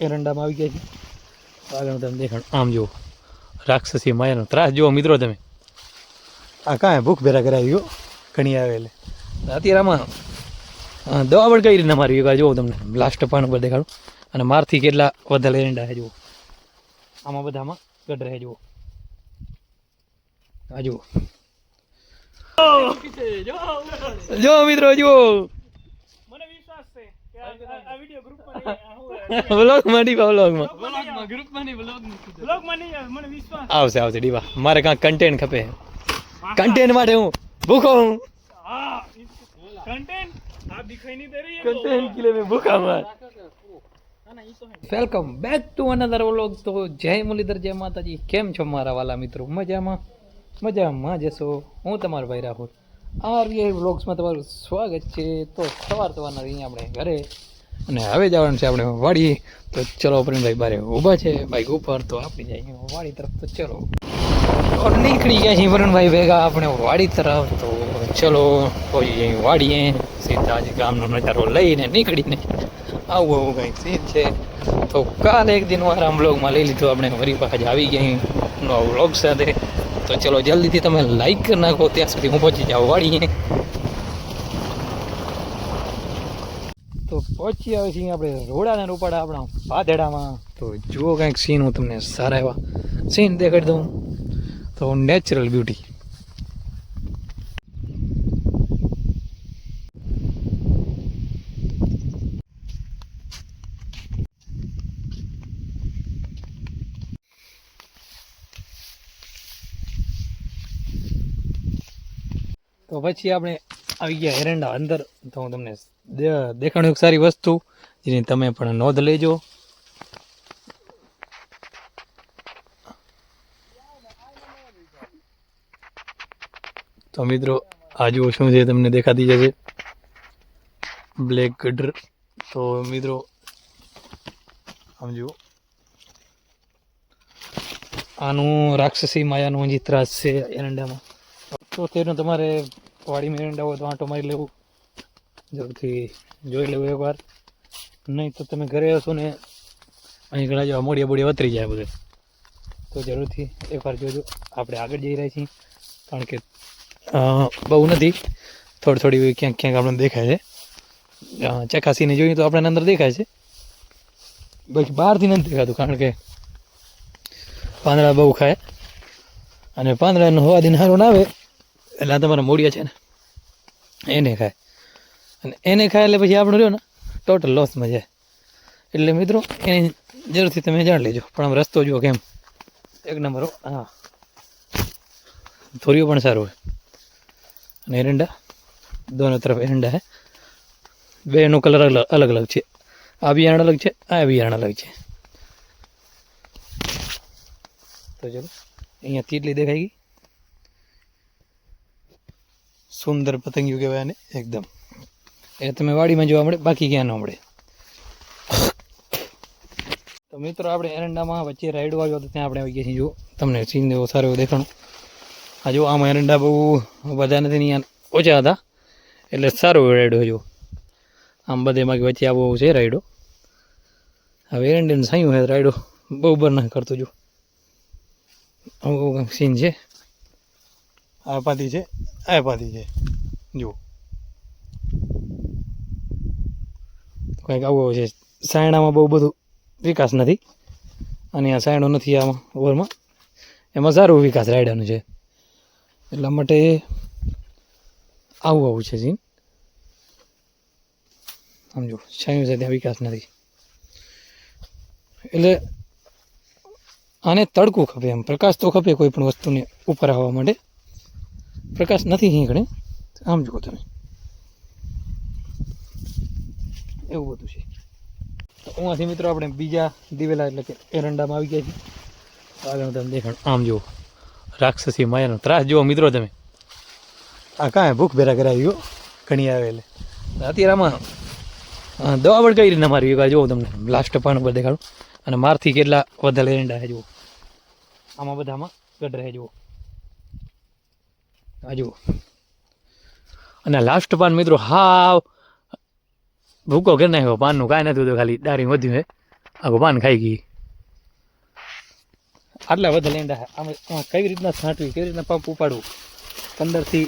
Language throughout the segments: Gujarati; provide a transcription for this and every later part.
એરંડામાં આવી ગયા છે. આગળ તમે દેખાણ આમ જુઓ. રાક્ષસી માયાનો ત્રાસ જુઓ મિત્રો તમે. આ કાંઈ ભૂખ ભેરા કરાવી ગયો ઘણી આવે એટલે અત્યારે આમાં દવા પણ કઈ રીતના મારી એક જુઓ તમને. લાસ્ટ પાન ઉપર દેખાડું. અને મારથી કેટલા વધારે એરંડા છે જુઓ. આમાં બધામાં ગઢ રહે જુઓ. આ જુઓ. જો! મિત્રો જુઓ. આવશે આવશે દીવા મારે કાં કન્ટેન્ટ ખપે. કન્ટેન્ટ માટે હું ભૂખો હું. Welcome back to another vlog તો. જય મુરલીધર જય માતાજી. કેમ છો મારા વાલા મિત્રો? મજામાં? મજામાં જશો હું તમારો ભાઈ રાહુલ. આર બ્લોગ્સમાં તમારું સ્વાગત છે. તો સવાર સવારના અહીંયા આપણે ઘરે. અને હવે જવાનું છે આપણે વાડી તો ચલો ભાઈ બારે ઊભા છે. બાઈક ઉપર તો આપણે જઈએ વાડી તરફ. તો ચલો. નીકળી ગયા છીએ વરુણભાઈ ભેગા. આપણે વાડી તરફ. તો ચલો જઈએ વાડીએ. સીધા જ ગામનો નજારો લઈને નીકળીને. આવું આવું કંઈક સીન છે. તો કાલે એક દિન વાર આમ બ્લોગમાં લઈ લીધું. આપણે વરી પાછા આવી ગયા. નવા વ્લોગ સાથે. તો ચલો, જલ્દીથી તમે લાઈક કરી નાખો, ત્યાં સુધી હું પહોંચી જાઉં, વાળીએ. તો પહોંચી આવે છીએ આપણે રોડાના રોપાડા આપણા પાધેડામાં તો જુઓ કંઈક સીન હું તમને સારા એવા સીન દેખાડી દઉં. તો નેચરલ બ્યુટી તો પછી આપણે આવી ગયા એરંડા અંદર. તો હું તમને દેખાણું એક સારી વસ્તુ, જેની તમે પણ નોંધ લેજો. તો મિત્રો આ જુઓ શું છે તમને દેખાતી જશે? બ્લેક ગટર તો મિત્રો, આમ જુઓ. આનું રાક્ષસી માયાનું હજી ત્રાસ છે એરંડામાં. તો તેનો તમારે વાડીમાં મેરંડા હોય તો આંટો મારી લેવું. જરૂરથી જોઈ લેવું એકવાર. નહીં તો તમે ઘરે હશો ને અહીં ઘણા જેવા મોડિયા બોડિયા વતરી જાય બધે. તો જરૂરથી એકવાર જોજો. આપણે આગળ જઈ રહ્યા છીએ. કારણ કે બહુ નથી. થોડી થોડી ક્યાંક ક્યાંક આપણને દેખાય છે. ચકાસીને જોઈએ તો આપણને અંદર દેખાય છે. બાકી બહારથી નથી દેખાતું કારણ કે પાંદડા બહુ ખાય. અને પાંદડાનો હવા દિન સારો ના આવે. એટલે આ તમારા મૂળિયા છે ને, એને ખાય. અને એને ખાય એટલે પછી આપણું રહ્યો ને ટોટલ લોસમાં જાય. એટલે મિત્રો, એની જરૂરથી તમે જાણ લેજો. પણ આમ રસ્તો જુઓ કેમ એક નંબર હા થોરિયું પણ સારું હોય. અને એરંડા, દોનો તરફ એરંડા હે. બેનો કલર અલગ અલગ છે. આ બિયારણ અલગ છે, આ બિયારણ અલગ છે. તો ચલો, અહીંયા તીટલી દેખાઈ ગઈ. સુંદર પતંગિયું કહેવાય ને એકદમ. એ તમે વાડીમાં જોવા મળે, બાકી ક્યાં ન મળે. તો મિત્રો, આપણે એરંડામાં વચ્ચે રાઈડ આવ્યો તો ત્યાં આપણે આવી ગયા છીએ. જો, તમને સીન એવો સારો એવો દેખાણો. આ જો, આમાં એરંડા બહુ બધા નથી અહીંયા ઓછા હતા. એટલે સારો રાઈડો જો. આમ બધે બાકી વચ્ચે આવો છે રાઈડો હવે એરંડીને સાયું હોય રાઈડો બહુ બર ના કરતો જો. આવું સીન છે. આ પાતી છે આ પાતી છે. જુઓ. કંઈક આવું છે. સાયણામાં બહુ બધું વિકાસ નથી. અને આ સાયણો નથી આમાં, ઓવરમાં. એમાં સારું વિકાસ રાયડાનું છે. એટલા માટે આવું આવું છે સીન. સમજો સાયું છે ત્યાં વિકાસ નથી. એટલે આને તડકું ખપે એમ. પ્રકાશ તો ખપે કોઈ પણ વસ્તુને ઉપર આવવા માટે. પ્રકાશ નથી અહીં આમ જુઓ તમે. એવું બધું છે. તો ઉમાંથી મિત્રો આપણે બીજા દિવેલા એટલે કે એરંડામાં આવી ગયા છીએ. આગળ તમે દેખાણ આમ જુઓ. રાક્ષસી માયાનો ત્રાસ. જુઓ મિત્રો તમે. આ કાંઈ ભૂખ ભેરા કરાવી ઘણી આવે એટલે. અત્યારે આમાં દવા પણ કઈ રીતના મારી એક જુઓ તમને. લાસ્ટ પાન ઉપર દેખાડું. અને મારથી કેટલા વધારે એરંડા જુઓ. આમાં બધામાં ગઢ રહે, જુઓ. આ જુઓ અને લાસ્ટ પાન મિત્રો હાવ ભૂકો કરી નાખ્યો. પાનનું કાંઈ નથી હોતું ખાલી. ડારી વધ્યું હે. આખું પાન ખાઈ ગઈ. આટલા બધા લેંડા આમ કઈ રીતના છાંટવી કેવી રીતના પંપ ઉપાડવું? પંદરથી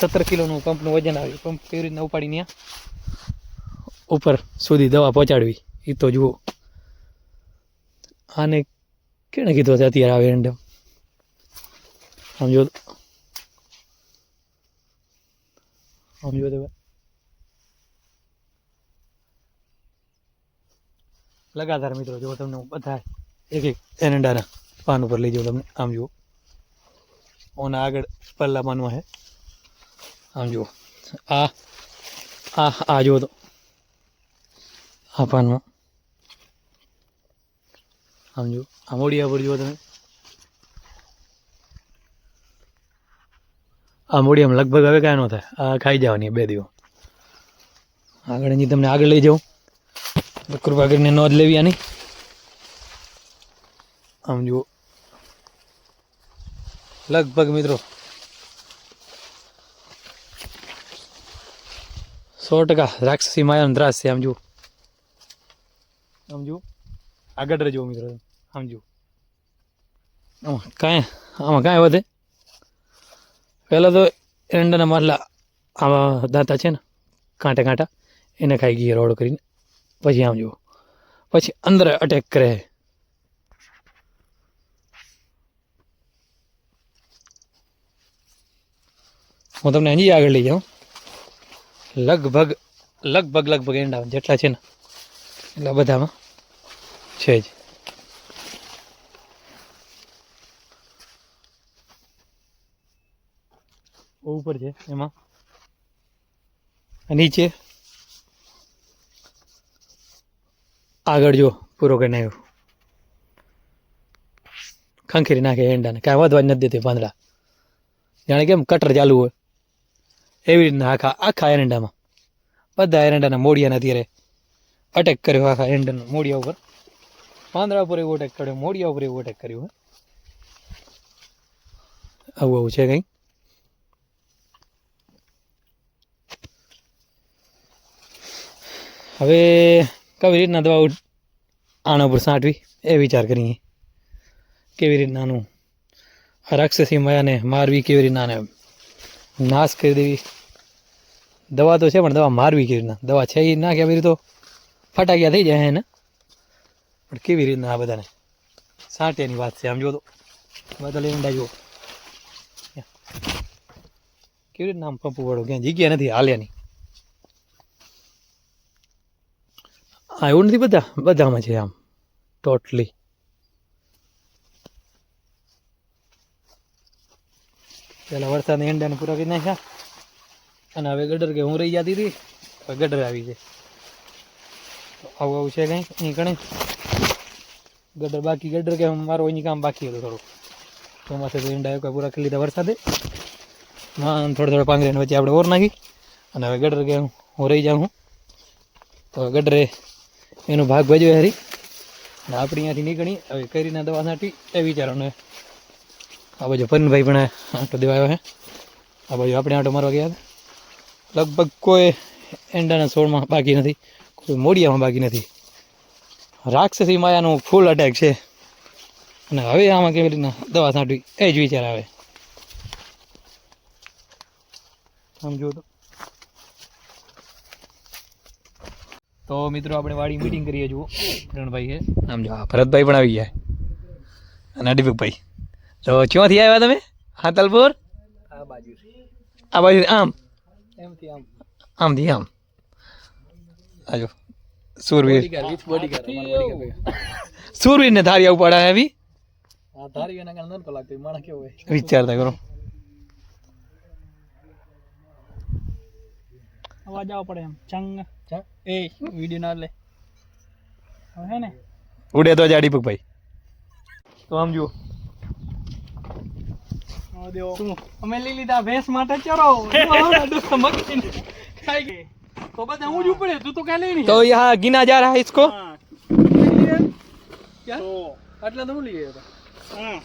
સત્તર કિલોનું પંપનું વજન આવે. પંપ કેવી રીતના ઉપાડીને ઉપર સુધી દવા પહોંચાડવી. એ તો જુઓ. આને કેણે કીધું છે અત્યારે આવે એન્ડમ આમ જો આમ જો તો લગાતાર મિત્રો જો તમને બધા એક એક એરંડાના પાન ઉપર લઈ જાઉં તમને આમ જુઓ ઓના આગળ પલ્લા પાનમાં છે આમ જુઓ આ આ આ જુઓ તો આ પાનમાં આમ જુઓ આ મોડિયા પર જુઓ તમે આ મોડિયામાં લગભગ હવે કાંઈ ન થાય. આ ખાઈ જવાની બે દિવસ. આગળ એની તમને આગળ લઈ જાઉં. કૃપા કરીને નોંધ લેવી આની. આમ જુઓ. લગભગ મિત્રો સો ટકા રાક્ષસી માયાનો ત્રાસ છે આમ જુઓ. આગળ રહેજો મિત્રો. આમ જુઓ. આમાં કાંઈ આમાં કાંઈ વધે. પહેલાં તો એરંડાના મારલા આવા દાંતા છે ને, કાંટા કાંટા, એને ખાઈ ગઈ રોડ કરીને. પછી આમ જુઓ. પછી અંદર અટેક કરે. હું તમને હજી આગળ લઈ જાઉં. લગભગ લગભગ લગભગ એંડા જેટલા છે ને, એટલા બધામાં છે જ. ઉપર છે એમાં. નીચે. આગળ જો, પૂરો કરી આવ્યો. ખંખેરી નાખે એંડાને. કાંઈ વધવા જ નથી દેતી પાંદડા. જાણે કેમ કટર ચાલુ હોય. એવી રીતના આખા આખા એરંડામાં બધા એરંડાના મોડિયાના અત્યારે અટેક કર્યો આખા એરંડાના મોડિયા ઉપર. પાંદડા ઉપર એવો અટેક કર્યો મોડિયા ઉપર એવો અટેક કર્યો આવું આવું છે કંઈ? હવે કેવી રીતના દવા આના ઉપર છાંટવી એ વિચાર કરીએ. કેવી રીતનાનું રાક્ષસી માયાને મારવી, કેવી રીતના નાશ કરી દેવી. દવા તો છે, પણ દવા મારવી કેવી રીતના? દવા છે એ ના કે આવી તો ફટાકિયા થઈ જાય એને. પણ કેવી રીતના આ બધાને સાંટિયાની વાત છે, આમ જો તો. બધા લેવંડા જુઓ કેવી રીતના આમ પંપ વાળું ક્યાં જગ્યા નથી હાલ્યાની. હા, એવું નથી, બધા, બધામાં છે આમ ટોટલી પેલા વરસાદની ઈંડાને પૂરા કરી નાખ્યા. અને હવે ગટર કે હું રહી જતી હતી, હવે ગટર આવી છે. આવું આવું છે કંઈ અહીં કણે. ગટર બાકી ગટર કે મારો અહીં કામ બાકી હતું થોડું. ચોમાસે તો ઈંડા કોઈ પૂરા કરી લીધા વરસાદે. માં થોડે થોડે પાંગરીને વચ્ચે આપણે ઓર નાખી. અને હવે ગટર કે હું રહી જાઉં, હું. તો ગટરે એનો ભાગ ભજવે હરી. અને આપણે અહીંયાથી નીકળી, હવે કઈ રીતના દવા છાંટી એ વિચારોને આ બાજુ પનભાઈ પણ આંટો દેવા આવ્યો હે. આ બાજુ આપણે આંટો મારવા ગયા હતા. લગભગ કોઈ એંડાના છોડમાં બાકી નથી, કોઈ મોડિયામાં બાકી નથી. રાક્ષસી માયાનું ફૂલ અટેક છે. અને હવે આમાં કેવી રીતના દવા છાંટવી એ જ વિચાર આવે. આમ જુઓ તો. તો મિત્રો આપણે વાડી મીટિંગ કરીએ જુઓ. રણભાઈ છે. આમ જો ભરતભાઈ પણ આવી ગયા અને દીપકભાઈ તો ક્યાંથી આવ્યા તમે? હાતલપુર આ બાજુ આ બાજુ આમ? એમથી આમ. આમથી આમ. આજો સુરવીર. સુરવીરને આવી ધારી લાગતો માણસ કેવો વિચારતા કરો. વાજાવા પડે એમ. ચંગ. એ વીડિયો ના લે. હે ને? ઉડે તો જાડી પગ ભાઈ. તો આમ જુઓ. અમે લઈ લીધા ભેંસ માટે ચરો. તો બધા હું જ ઉપડે તું તો કઈ લઈ નહીં તો યહાં ગિના જા રહા ઇસકો એટલે તો હું લઈએ હા.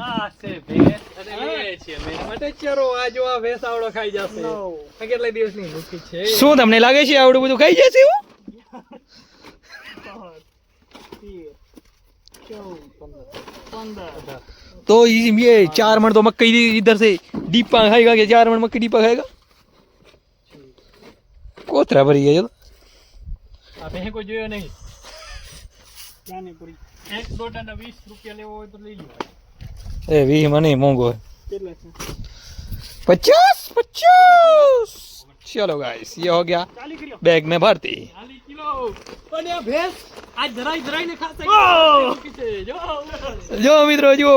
આ છે ભેંસ અને લઈએ છીએ ભેંસ માટે ચરો આ જો આ ભેંસ આવડો ખાઈ જશે આ કેટલા દિવસની ભૂખી છે શું તમને લાગે છે આવડું બધું ખાઈ જશે એવું तो ये चार मण तो मक्कई इधर से दीपा खाएगा कि चार मण मक्कई दीपा खाएगा कोतरा भरी है ये तो આ ભેં કોઈ જોયો નહીં એક દોટાના વીસ રૂપિયા લેવો હોય તો લઈ લો ए वी मने मोंगो है કેટલા છે पचास पचास चलो गाइस ये हो गया ચાલી કર્યો बैग में भरती ચાલી કિલો પણ આ ભેંસ આજ ધરાઈ ધરાઈને ખાશે એવું કીધે. જો जो मित्रों जो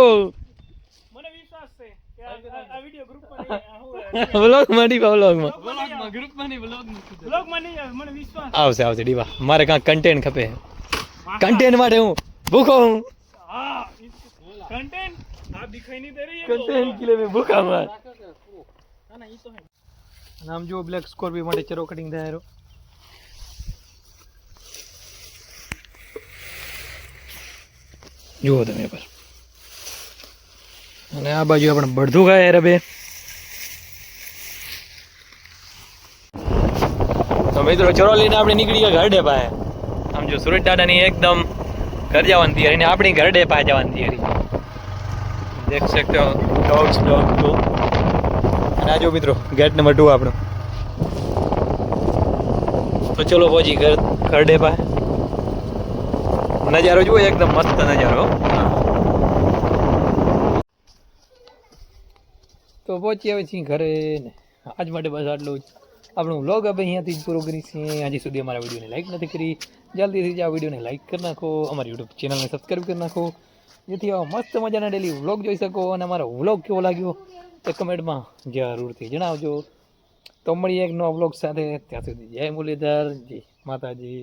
મને વિશ્વાસ છે કે આ- આ વિડિયો ગ્રુપમાં નહીં આ હું व्लॉग में डीबा व्लॉग में વ્લોગમાં ગ્રુપમાં નહીં વ્લોગમાં વ્લોગમાં નહીં આવે મને વિશ્વાસ આવશે આવશે ડીબા મારે કાંઈક કન્ટેન્ટ ખપે કન્ટેન્ટ માટે હું ભૂખો હું હા કન્ટેન્ટ આ દિખાઈ નહીં દે રહી કન્ટેન્ટ કે लिए मैं भूखा मार ના ના ઈ તો હે નામ જો બ્લેક સ્કોર્પિયો માટે ચરો કટિંગ થાય રહ્યો જુઓ તમે પર અને આ બાજુ આપણે બળધું ખાય રબે તો મિત્રો ચરો લઈને આપણે નીકળી ગયા ઘરડે પાસે આમ જો સુરત દાદાની એકદમ ઘર જવાની તૈયારી ને આપણી ઘરડે પાસે જવાની તૈયારી દેખ શકતો ડોગ્સ ડોગ ટુ અને આજો મિત્રો ગેટ નંબર ટુ આપણો. તો ચલો પહોંચી ઘર ઘર ડે પા નજારો જુઓ, એકદમ મસ્ત નજારો તો પહોંચી આવે છીએ ઘરે ને. આજ માટે બસ આટલું જ. આપણો વ્લોગ આપણે અહીંયાથી જ પૂરો કરી છીએ. હજી સુધી અમારા વિડીયોને લાઇક નથી કરી. જલ્દીથી જ આ વિડીયોને લાઇક કરી નાખો. અમારી યુટ્યુબ ચેનલને સબસ્ક્રાઈબ કરી નાખો. જેથી આવા મસ્ત મજાના ડેલી વ્લોગ જોઈ શકો અને અમારો વ્લોગ કેવો લાગ્યો તે કમેન્ટમાં જરૂરથી જણાવજો. તો મળીએ એક નવા વ્લોગ સાથે. ત્યાં સુધી જય મુરલીધર, જય માતાજી.